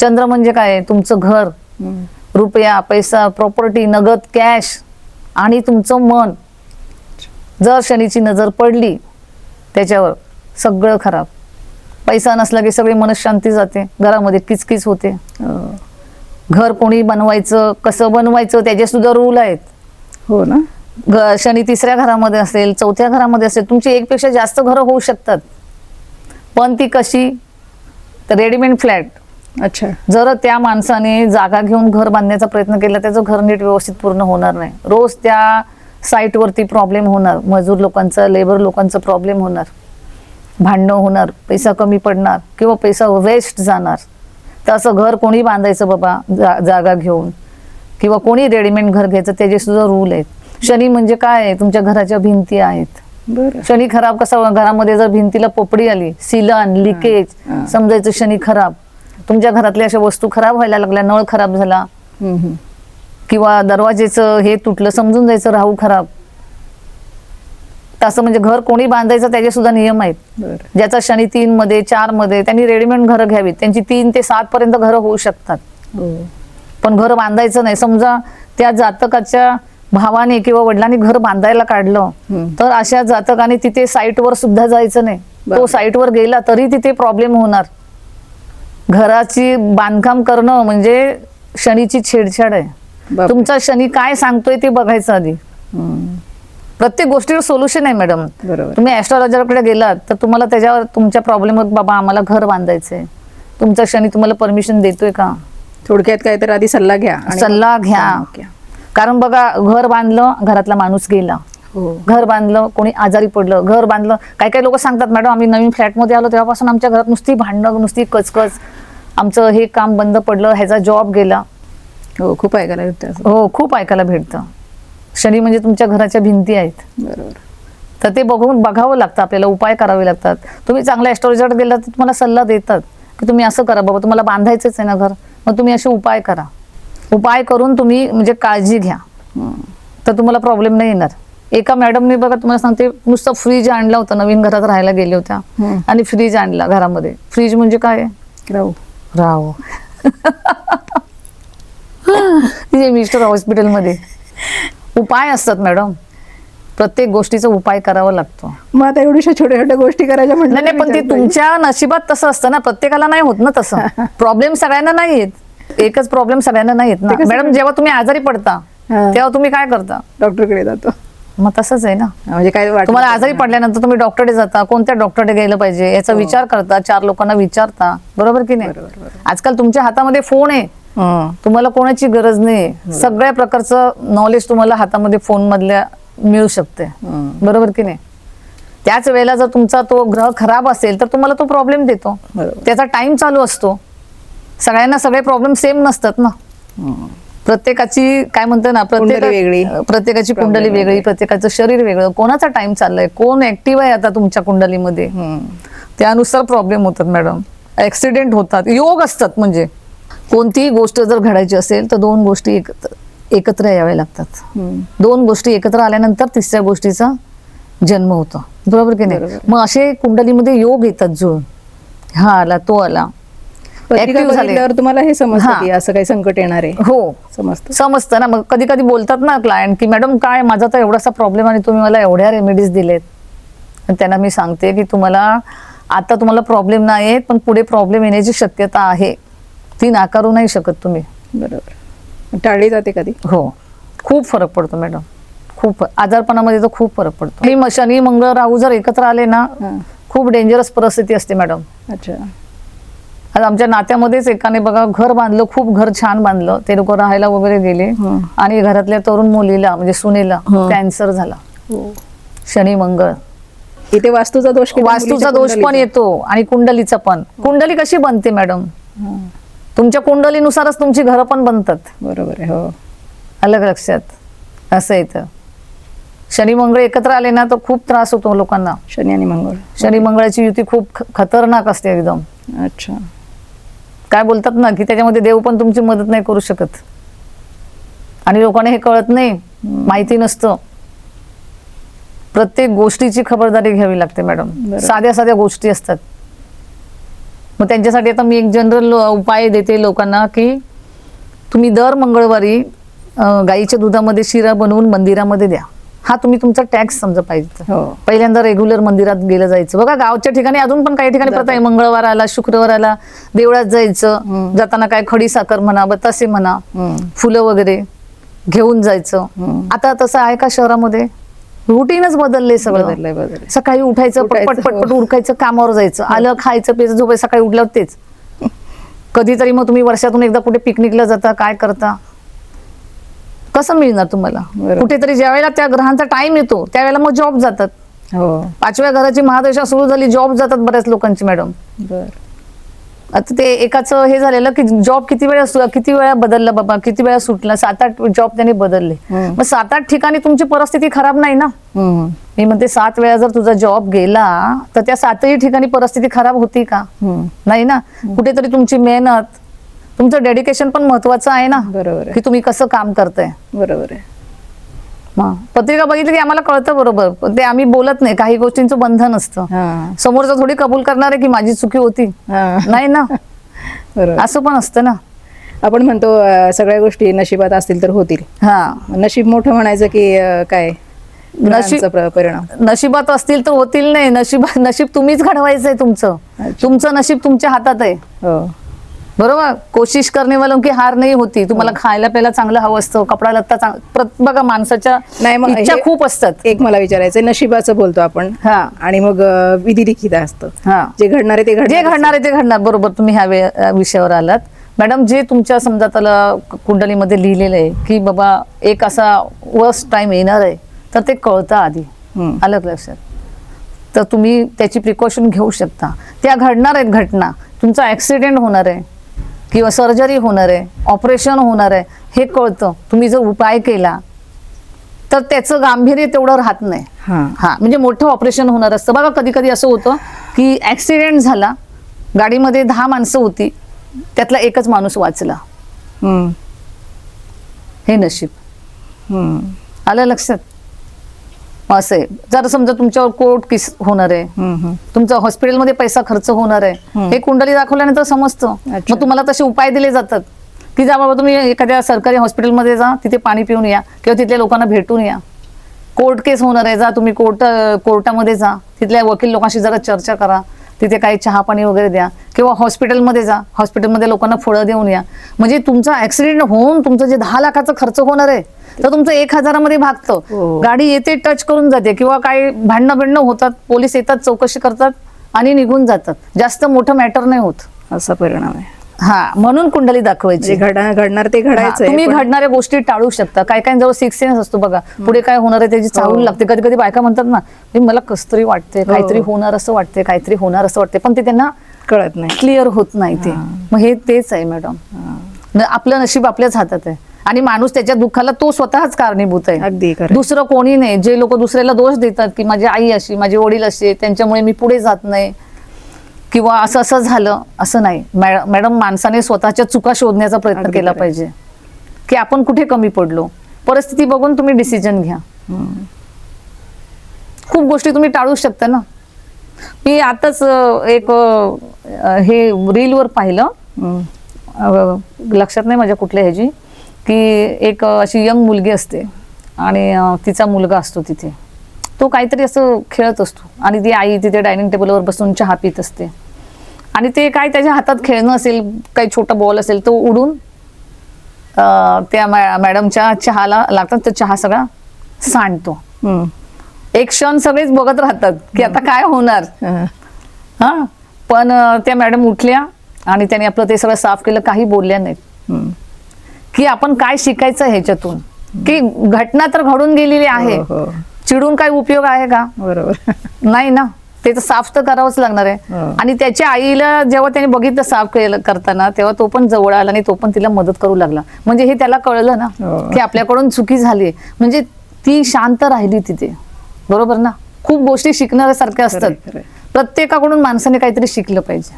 चंद्र म्हणजे काय? तुमचं घर. रुपया पैसा प्रॉपर्टी नगद कॅश आणि तुमचं मन. जर शनीची नजर पडली त्याच्यावर सगळं खराब. पैसा नसला की सगळी मनशांती जाते. घरामध्ये किचकिच होते. हो. घर कोणी बनवायचं कसं बनवायचं त्याचे सुद्धा रूल आहेत. हो ना? घ- शनी तिसऱ्या घरामध्ये असेल चौथ्या घरामध्ये असेल तुमची एकपेक्षा जास्त घरं होऊ शकतात. पण ती कशी? तर रेडीमेड फ्लॅट. अच्छा. जर त्या माणसाने जागा घेऊन घर बांधण्याचा प्रयत्न केला त्याचं घर नीट व्यवस्थित पूर्ण होणार नाही. रोज त्या साईटवरती प्रॉब्लेम होणार. मजूर लोकांचा लेबर लोकांचा प्रॉब्लेम होणार. भांडणं होणार पैसा कमी पडणार किंवा पैसा वेस्ट जाणार. तर असं घर कोणी बांधायचं बाबा जा जागा घेऊन? किंवा कोणी रेडीमेड घर घ्यायचं त्याचे सुद्धा रूल आहेत. शनी म्हणजे काय आहे? तुमच्या घराच्या भिंती आहेत. शनी खराब कसा घरामध्ये जर भिंतीला पोपडी आली सिलन. लिकेज समजायचं शनी खराब. तुमच्या घरातल्या अशा वस्तू खराब व्हायला लागल्या नळ खराब झाला. किंवा दरवाजेचं हे तुटलं समजून जायचं राहू खराब. तसं म्हणजे घर कोणी बांधायचं त्याचे सुद्धा नियम आहेत. ज्याचा शनी तीन मध्ये चारमध्ये त्यांनी रेडीमेड घरं घ्यावीत. त्यांची तीन ते सात पर्यंत घरं होऊ शकतात. हो. पण घर बांधायचं नाही. समजा त्या जातकाच्या भावाने किंवा वडिलांनी घर बांधायला काढलं. तर अशा जातकाने तिथे साईटवर सुद्धा जायचं नाही. तो. साईटवर गेला तरी तिथे प्रॉब्लेम होणार. घराची बांधकाम करणं म्हणजे शनीची छेडछाड आहे. तुमचा शनी काय सांगतोय ते बघायचं आधी. प्रत्येक गोष्टीवर सोल्युशन आहे मॅडम तुम्ही ऍस्ट्रॉलॉजरकडे गेलात तर तुम्हाला त्याच्यावर तुमच्या प्रॉब्लेम बाबा आम्हाला घर बांधायचंय. तुमचा शनी तुम्हाला परमिशन देतोय का? थोडक्यात काय तर आधी सल्ला घ्या सल्ला घ्या. कारण बघा घर बांधलं घरातला माणूस गेला. घर बांधलं कोणी आजारी पडलं घर बांधलं. काही काही लोक सांगतात मॅडम आम्ही नवीन फ्लॅटमध्ये आलो तेव्हापासून आमच्या घरात नुसती भांडणं नुसती कचकच. आमचं हे काम बंद पडलं ह्याचा जॉब गेला. हो खूप ऐकायला भेटतं. हो खूप ऐकायला भेटतं. शनी म्हणजे तुमच्या घराच्या भिंती आहेत. बरोबर. तर ते बघून बघावं लागतं आपल्याला उपाय करावे लागतात. तुम्ही चांगल्या ॲस्ट्रॉलॉजर गेलात तर तुम्हाला सल्ला देतात की तुम्ही असं करा बाबा तुम्हाला बांधायचंच आहे ना घर मग तुम्ही असे उपाय करा. उपाय करून तुम्ही म्हणजे काळजी घ्या. हं. तर तुम्हाला प्रॉब्लेम नाही येणार. एका मॅडमने बघा तुम्हाला सांगते नुसतं फ्रीज आणला होता नवीन घरात राहायला गेले होत्या. आणि फ्रीज आणला घरामध्ये. फ्रीज म्हणजे काय? राहू. राव तिचे मिस्टर हॉस्पिटलमध्ये उपाय असतात मॅडम प्रत्येक गोष्टीचा उपाय करावा लागतो. मग आता एवढ्याशा छोट्या छोट्या गोष्टी करायच्या म्हटलं नाही पण ते तुमच्या नशिबात तसं असतं ना. प्रत्येकाला नाही होत ना तसं. प्रॉब्लेम सगळ्यांना नाही येत एकच प्रॉब्लेम सगळ्यांना नाही येत ना मॅडम जेव्हा तुम्ही आजारी पडता. तेव्हा तुम्ही काय करता? डॉक्टरकडे जातो. मग तसंच आहे ना म्हणजे काय वाटलं तुम्हाला आजारी पडल्यानंतर तुम्ही डॉक्टरकडे जाता कोणत्या डॉक्टरकडे गेलं पाहिजे याचा विचार करता चार लोकांना विचारता बरोबर की नाही हो. आजकाल तुमच्या हातामध्ये फोन आहे हं. तुम्हाला कोणाची गरज नाही हो. सगळ्या प्रकारचं नॉलेज तुम्हाला हातामध्ये फोन मधल्या मिळू शकते हं. बरोबर की नाही त्याच वेळेला जर तुमचा तो ग्रह खराब असेल तर तुम्हाला तो प्रॉब्लेम देतो. त्याचा टाइम चालू असतो सगळ्यांना सगळे प्रॉब्लेम सेम नसतात ना हं. प्रत्येकाची काय म्हणतो ना प्रत्येक वेगळी. प्रत्येकाची कुंडली वेगळी. प्रत्येकाचं शरीर वेगळं. कोणाचा टाइम चाललाय? कोण ऍक्टिव्ह आहे आता तुमच्या कुंडलीमध्ये? हं. त्यानुसार प्रॉब्लेम होतात मॅडम ऍक्सिडेंट होतात. योग असतात म्हणजे. कोणतीही गोष्ट जर घडायची असेल तर दोन गोष्टी एकत्र एकत्र याव्या लागतात. हं. दोन गोष्टी एकत्र आल्यानंतर तिसऱ्या गोष्टीचा जन्म होतो. बरोबर की नाही. मग असे कुंडलीमध्ये योग येतात जुळून. हा आला तो आला. तुम्हाला हे समजतं. की असं काही संकट येणार आहे. हो. समजतं? समजतं ना. मग कधी कधी बोलतात ना क्लायंट की मॅडम काय? माझा तर एवढासा प्रॉब्लेम आणि तुम्ही मला एवढ्या रेमेडीज दिलेत. त्यांना मी सांगते की तुम्हाला आता तुम्हाला प्रॉब्लेम नाही आहेत पण पुढे प्रॉब्लेम येण्याची शक्यता आहे. ती नाकारू नाही शकत तुम्ही. बरोबर. टाळली जाते कधी? हो. खूप फरक पडतो मॅडम. खूप. आजारपणामध्ये तर खूप फरक पडतो. हे म- शनी मंगळ राहू जर एकत्र आले ना. खूप डेंजरस परिस्थिती असते मॅडम. अच्छा. आज आमच्या नात्यामध्येच एकाने बघा घर बांधलं खूप घर छान बांधलं. ते लोक राहायला वगैरे गेले. आणि घरातल्या तरुण मुलीला म्हणजे सुनेला. कॅन्सर झाला. हो. शनी मंगळ. इथे वास्तूचा दोष वास्तूचा दोष पण. येतो आणि कुंडलीचा पण. कुंडली कशी बनते मॅडम. तुमच्या कुंडलीनुसारच तुमची घरं पण बनतात. बरोबर हो. अलग लक्षात. असं येतं शनी मंगळ एकत्र आले ना तर खूप त्रास होतो लोकांना. शनी आणि मंगळ. शनी मंगळाची युती खूप खतरनाक असते एकदम. अच्छा. काय बोलतात ना की त्याच्यामध्ये देव पण तुमची मदत नाही करू शकत. आणि लोकांना हे कळत नाही माहिती नसतं. प्रत्येक गोष्टीची खबरदारी घ्यावी लागते मॅडम. साध्या साध्या गोष्टी असतात. मग त्यांच्यासाठी आता मी एक जनरल उपाय देते लोकांना की तुम्ही दर मंगळवारी गाईच्या दुधामध्ये शिरा बनवून मंदिरामध्ये द्या. हा तुम्ही तुमचा टॅक्स समजा पाहिजे. हो. पहिल्यांदा रेग्युलर मंदिरात गेलं जायचं. बघा गावच्या ठिकाणी अजून पण काही ठिकाणी प्रथा आहे मंगळवार आला शुक्रवार आला देवळात जायचं. जाताना काय खडी साखर म्हणा बतासे म्हणा. फुलं वगैरे घेऊन जायचं. आता तसं आहे का शहरामध्ये? रुटीनच बदलले सगळं. बदललंय बदललंय. सकाळी उठायचं पटपट उठायचं, पटपट हो. उरकायचं कामावर जायचं. आलं खायचं प्यायचं झोपायचं सकाळी उठल्यावर तेच. कधीतरी मग तुम्ही वर्षातून एकदा कुठे पिकनिकला जाता काय करता? कसं मिळणार तुम्हाला. कुठेतरी ज्यावेळेला त्या ग्रहांचा टाइम येतो त्यावेळेला मग जॉब जातात. हो. पाचव्या घराची महादशा सुरू झाली जॉब जातात बऱ्याच लोकांची मॅडम बर. आता ते एकाच हे झालेलं की जॉब किती वेळा किती वेळा बदलला बाबा? किती वेळा सुटला? सात आठ जॉब त्यांनी बदलले. मग सात आठ ठिकाणी तुमची परिस्थिती खराब नाही ना. मी म्हणते सात वेळा जर तुझा जॉब गेला तर त्या सातही ठिकाणी परिस्थिती खराब होती का. नाही ना? कुठेतरी तुमची मेहनत तुमचं डेडिकेशन पण महत्वाचं आहे ना? बरोबर की तुम्ही कसं काम करताय? बरोबर आहे. पत्रिका बघितली की आम्हाला कळतं बरोबर. पण ते आम्ही बोलत नाही. काही गोष्टींचं बंधन असतं. हा. समोरचं थोडी कबूल करणार आहे की माझी चुकी होती. नाही ना? बरोबर. असं पण असतं ना? आपण म्हणतो सगळ्या गोष्टी नशिबात असतील तर होतील. हा. नशीब मोठं म्हणायचं की काय? नशीब- परिणाम. नशिबात असतील तर होतील नाही. नशीब नशीब तुम्हीच घडवायचंय तुमचं. तुमचं नशीब तुमच्या हातात आहे. हो. बरोबर? कोशिश करणे वालों की हार नाही होती. तुम्हाला खायला प्यायला चांगलं हवं असतं कपडा लत्ता बघा माणसाच्या नाही मग इच्छा हे- खूप असतात. एक मला विचारायचं नशिबाचं बोलतो आपण. हा. आणि मग विधी लिखित असतं. हा. जे घडणार आहे ते जे घडणार घडणार आहे ते घडणार. बरोबर तुम्ही ह्या विषयावर आलात. मॅडम जे तुमच्या समजा त्याला कुंडलीमध्ये लिहिलेलं आहे की बाबा एक असा वर्स्ट टाइम येणार आहे तर ते कळतं आधी. का लक्षात? तर तुम्ही त्याची प्रिकॉशन घेऊ शकता. त्या घडणार आहेत घटना. तुमचा ऍक्सिडेंट होणार आहे. किंवा सर्जरी होणार आहे ऑपरेशन होणार आहे हे कळतं. तुम्ही जर उपाय केला तर त्याचं गांभीर्य तेवढं राहत नाही. हा. म्हणजे मोठं ऑपरेशन होणार असतं. बघा कधी कधी असं होतं की ऍक्सिडेंट झाला गाडीमध्ये दहा माणसं होती त्यातला एकच माणूस वाचला. हे. नशीब. आलं लक्षात? असं आहे जर समजा तुमच्यावर कोर्ट केस होणार आहे. तुमचा हॉस्पिटलमध्ये पैसा खर्च होणार आहे. हे कुंडली दाखवल्यानंतर समजतं. मग तुम्हाला तसे उपाय दिले जातात की जा बाबा तुम्ही एखाद्या सरकारी हॉस्पिटलमध्ये जा तिथे पाणी पिऊन या किंवा तिथल्या लोकांना भेटून या कोर्ट केस होणार आहे जा तुम्ही कोर्ट कोर्टामध्ये जा तिथल्या वकील लोकांशी जरा चर्चा करा तिथे काही चहा पाणी वगैरे द्या किंवा हॉस्पिटलमध्ये जा. हॉस्पिटलमध्ये लोकांना फळं देऊन या. म्हणजे तुमचा ऍक्सिडेंट होऊन तुमचं जे दहा लाखाचा खर्च होणार आहे तर तुमचं एक हजारामध्ये भागतं. हो. गाडी येते टच करून जाते किंवा काही भांडणं बिंडणं होतात पोलीस येतात चौकशी करतात आणि निघून जातात. जास्त मोठं मॅटर नाही होत. असा परिणाम आहे. हा म्हणून कुंडली दाखवायची. जे घडणार घडणार ते घडायचं तुम्ही घडणाऱ्या गोष्टी टाळू शकता. काय काय जवळ सिक्स सेन्स असतो बघा. पुढे काय होणार आहे त्याची चाहूल हो. लागते. कधी कधी बायका म्हणतात ना "हे मला कस तरी वाटते हो. काहीतरी होणार असं वाटते काहीतरी होणार असं वाटते पण ते त्यांना कळत नाही. क्लिअर होत नाही ते. मग हे तेच आहे मॅडम न- आपलं नशीब आपल्याच हातात आहे. आणि माणूस त्याच्या दुःखाला तो स्वतःच कारणीभूत आहे. अगदी खरं दुसरं कोणी नाही. जे लोक दुसऱ्याला दोष देतात की माझी आई अशी माझे वडील असे त्यांच्यामुळे मी पुढे जात नाही. किंवा असं असं झालं असं नाही. मॅडम माणसाने स्वतःच्या चुका शोधण्याचा प्रयत्न केला. पाहिजे. की आपण कुठे कमी पडलो? परिस्थिती बघून तुम्ही डिसिजन घ्या. खूप गोष्टी तुम्ही टाळू शकता ना. मी आताच एक हे रीलवर पाहिलं. लक्षात नाही माझ्या कुठल्या ह्याची. की एक अशी यंग मुलगी असते. आणि तिचा मुलगा असतो तिथे. तो काहीतरी असं खेळत असतो आणि ती आई तिथे डायनिंग टेबलवर बसून चहा पित असते आणि ते काय त्याच्या हातात खेळणं असेल काही छोटा बॉल असेल तो उडून त्या मॅडमच्या चहाला लागतात तो चहा सगळा सांडतो. एक क्षण सगळेच बघत राहतात की आता काय होणार हा. हा पण त्या मॅडम उठल्या आणि त्याने आपलं ते सगळं साफ केलं काही बोलल्या नाहीत. की आपण काय शिकायचं ह्याच्यातून की घटना तर घडून गेलेली आहे हो, हो. चिडून काय उपयोग आहे का? बरोबर. नाही ना. ते तर साफ तर करावंच लागणार आहे. हो. आणि त्याच्या आईला जेव्हा त्याने बघितलं साफ केलं करताना तेव्हा तो पण जवळ आला आणि तो पण तिला मदत करू लागला. म्हणजे हे त्याला कळलं ना हो. की आपल्याकडून चुकी झाली म्हणजे ती शांत राहिली तिथे. बरोबर ना? खूप गोष्टी शिकण्यासारख्या असतात. प्रत्येकाकडून माणसाने काहीतरी शिकलं पाहिजे.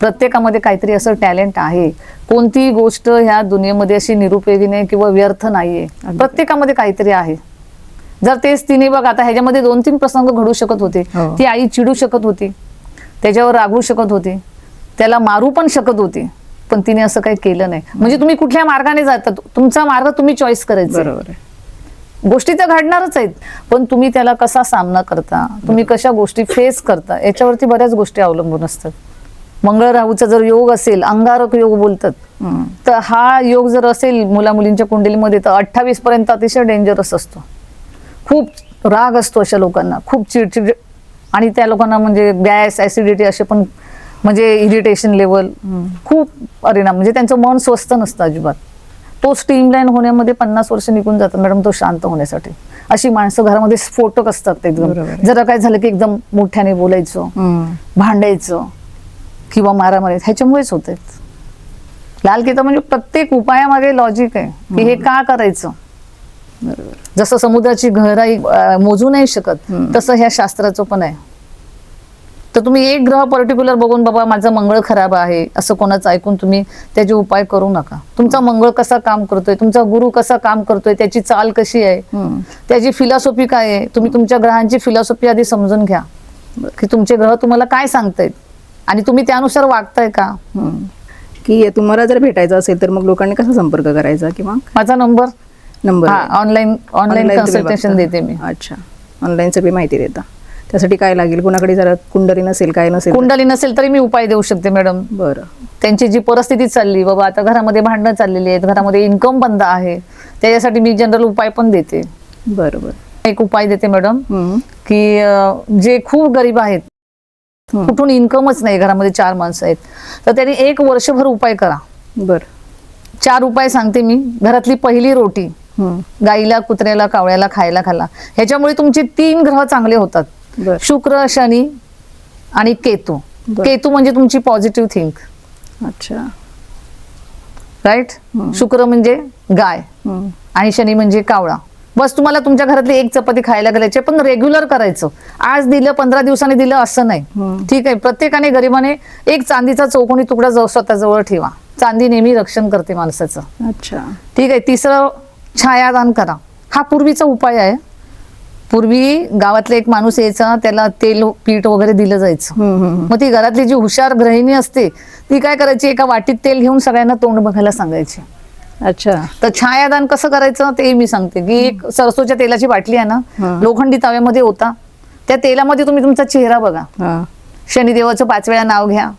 प्रत्येकामध्ये काहीतरी असं टॅलेंट आहे. कोणतीही गोष्ट ह्या दुनियेमध्ये अशी निरुपयोगी नाही किंवा व्यर्थ नाहीये. प्रत्येकामध्ये काहीतरी आहे. जर तेच तिने बघ आता ह्याच्यामध्ये दोन तीन प्रसंग घडू शकत होते. हो. ती आई चिडू शकत होती. त्याच्यावर रागवू शकत होती. त्याला मारू पण शकत होती. पण तिने असं काही केलं नाही. म्हणजे तुम्ही कुठल्या मार्गाने जातात तुमचा मार्ग तुम्ही चॉईस करायचा बरोबर गोष्टी तर घडणारच आहेत. पण तुम्ही त्याला कसा सामना करता? तुम्ही कशा गोष्टी फेस करता? याच्यावरती बऱ्याच गोष्टी अवलंबून असतात. मंगळ राहूचा जर योग असेल अंगारक योग बोलतात. तर हा योग जर असेल मुला मुलींच्या कुंडलीमध्ये तर अठ्ठावीस पर्यंत अतिशय डेंजरस असतो. खूप राग असतो अशा लोकांना खूप चिडचिड आणि त्या लोकांना म्हणजे गॅस ऍसिडिटी असे पण म्हणजे इरिटेशन लेवल खूप परिणाम म्हणजे त्यांचं मन स्वस्थ नसतं अजिबात. तो स्ट्रीमलाईन होण्यामध्ये पन्नास वर्ष निघून जातात मॅडम तो शांत होण्यासाठी. अशी माणसं घरामध्ये स्फोटक असतात एकदम. जरा काय झालं की एकदम मोठ्याने बोलायचं. भांडायचं किंवा मारामारी ह्याच्यामुळेच होत लाल किता म्हणजे प्रत्येक उपायामागे लॉजिक आहे की हे का करायचं? जसं समुद्राची गहराई मोजू नाही शकत तसं ह्या शास्त्राचं पण आहे. तर तुम्ही एक ग्रह पर्टिक्युलर बघून बाबा माझं मंगळ खराब आहे असं कोणाचं ऐकून तुम्ही त्याचे उपाय करू नका. तुमचा मंगळ कसा काम करतोय तुमचा गुरु कसा काम करतोय त्याची चाल कशी आहे. त्याची फिलॉसॉफी काय आहे तुम्ही तुमच्या ग्रहांची फिलॉसॉफी आधी समजून घ्या. की तुमचे ग्रह तुम्हाला काय सांगतायत? आणि तुम्ही त्यानुसार वागताय का. की तुम्हाला जर भेटायचं असेल तर मग लोकांनी कसा संपर्क करायचा किंवा? माझा नंबर? नंबर हा ऑनलाईन ऑनलाईन कन्सल्टेशन. देते मी. अच्छा. ऑनलाईन सगळी माहिती देता. त्यासाठी काय लागेल? कुणाकडे जरा कुंडली नसेल काय नसेल? कुंडली नसेल तरी मी उपाय देऊ शकते मॅडम बरं. त्यांची जी परिस्थिती चालली बाबा आता घरामध्ये भांडणं चाललेली आहेत घरामध्ये इन्कम बंद आहे त्याच्यासाठी मी जनरल उपाय पण देते. बरं बरं एक उपाय देते मॅडम. की जे खूप गरीब आहेत. कुठून इन्कमच नाही घरामध्ये चार माणसं आहेत तर त्यांनी एक वर्षभर उपाय करा. बरं. चार उपाय सांगते मी. घरातली पहिली रोटी. गाईला कुत्र्याला कावळ्याला खायला खाला ह्याच्यामुळे तुमचे तीन ग्रह चांगले होतात. शुक्र शनी आणि केतू. केतू म्हणजे तुमची पॉझिटिव्ह थिंक अच्छा. राईट. शुक्र म्हणजे गाय. आणि शनी म्हणजे कावळा. बस तुम्हाला तुमच्या घरातली एक चपाती खायला घालायची पण रेग्युलर करायचं. आज दिलं पंधरा दिवसांनी दिलं असं नाही. ठीक आहे प्रत्येकाने गरिबाने एक चांदीचा चौकोनी तुकडा जवळ स्वतःजवळ ठेवा. चांदी नेहमी रक्षण करते माणसाचं. अच्छा. ठीक आहे तिसरं छायादान करा. हा पूर्वीचा उपाय आहे. पूर्वी गावातला एक माणूस यायचा त्याला तेल पीठ वगैरे दिलं जायचं. मग ती घरातली जी हुशार गृहिणी असते ती काय करायची? एका वाटीत तेल घेऊन सगळ्यांना तोंड बघायला सांगायची. अच्छा. तर छायादान कसं करायचं? ते मी सांगते. की एक सरसोच्या तेलाची बाटली आहे ना. लोखंडी तव्यामध्ये होता त्या तेलामध्ये तुम्ही तुमचा चेहरा बघा. शनिदेवाचं पाच वेळा नाव घ्या.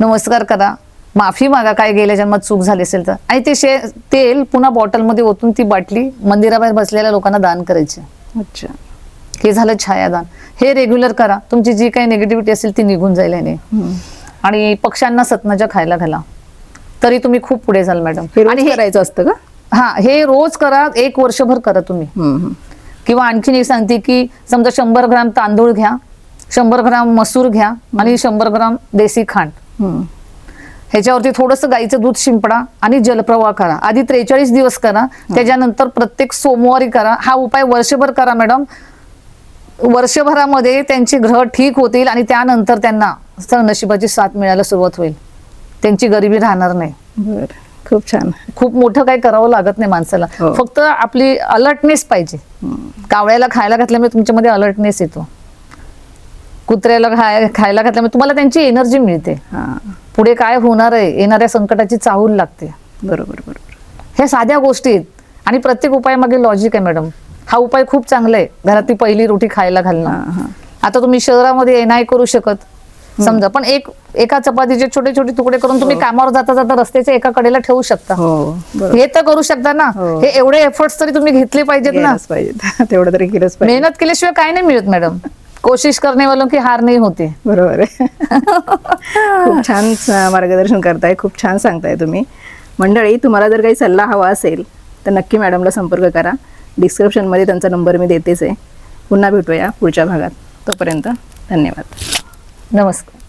नमस्कार करा. माफी मागा काय गेल्या जन्मात चूक झाली असेल तर. आणि ते शे तेल पुन्हा बॉटलमध्ये ओतून ती बाटली मंदिराबाहेर बसलेल्या लोकांना दान करायची. अच्छा. हे झालं छायादान. हे रेग्युलर करा. तुमची जी काही निगेटिव्हिटी असेल ती निघून जाईल याने. आणि पक्ष्यांना सतनाच्या खायला घाला. तरी तुम्ही खूप पुढे जाल मॅडम हे आणि हे करायचं असतं का? हा हे रोज करा. एक वर्षभर करा तुम्ही. किंवा आणखीन एक सांगते की समजा शंभर ग्राम तांदूळ घ्या शंभर ग्राम मसूर घ्या आणि शंभर ग्राम देसी खांड. ह्याच्यावरती थोडंसं गाईचं दूध शिंपडा आणि जलप्रवाह करा. आधी त्रेचाळीस दिवस करा. त्याच्यानंतर प्रत्येक सोमवारी करा. हा उपाय वर्षभर करा मॅडम. वर्षभरामध्ये त्यांचे ग्रह ठीक होतील आणि त्यानंतर त्यांना नशिबाची साथ मिळायला सुरुवात होईल. त्यांची गरिबी राहणार नाही. खूप छान. खूप मोठं काही करावं लागत नाही माणसाला. हो. फक्त आपली अलर्टनेस पाहिजे. कावळ्याला खायला घातल्यामुळे तुमच्यामध्ये अलर्टनेस येतो. कुत्र्याला खाय खायला घातल्यामुळे तुम्हाला त्यांची एनर्जी मिळते. हा. पुढे काय होणार आहे? येणाऱ्या संकटाची चाहूल लागते. बरोबर बरोबर. ह्या साध्या गोष्टी आहेत. आणि प्रत्येक उपायामागे लॉजिक आहे मॅडम हा उपाय खूप चांगला आहे. घरातली पहिली रोटी खायला हा घालणं. हा आता तुम्ही शहरामध्ये हे नाही करू शकत. समजा पण एक एका चपातीचे छोटे छोटे तुकडे करून तुम्ही कामावर जाता जाता रस्त्याच्या एका कडेला ठेवू शकता. हो हे तर करू शकता ना. हो. हे एवढे एफर्ट्स तरी तुम्ही घेतले पाहिजेत ना. केलंच पाहिजे तेवढं तरी केलंच मेहनत केल्याशिवाय काय नाही मिळत मॅडम कोशिश करणे वालों की हार नाही होते. बरोबर आहे. खूप छान स- मार्गदर्शन करताय खूप छान सांगताय तुम्ही. मंडळी तुम्हाला जर काही सल्ला हवा असेल तर नक्की मॅडमला संपर्क करा. डिस्क्रिप्शनमध्ये त्यांचा नंबर मी देतेच आहे. पुन्हा भेटूया पुढच्या भागात. तोपर्यंत धन्यवाद. नमस्कार.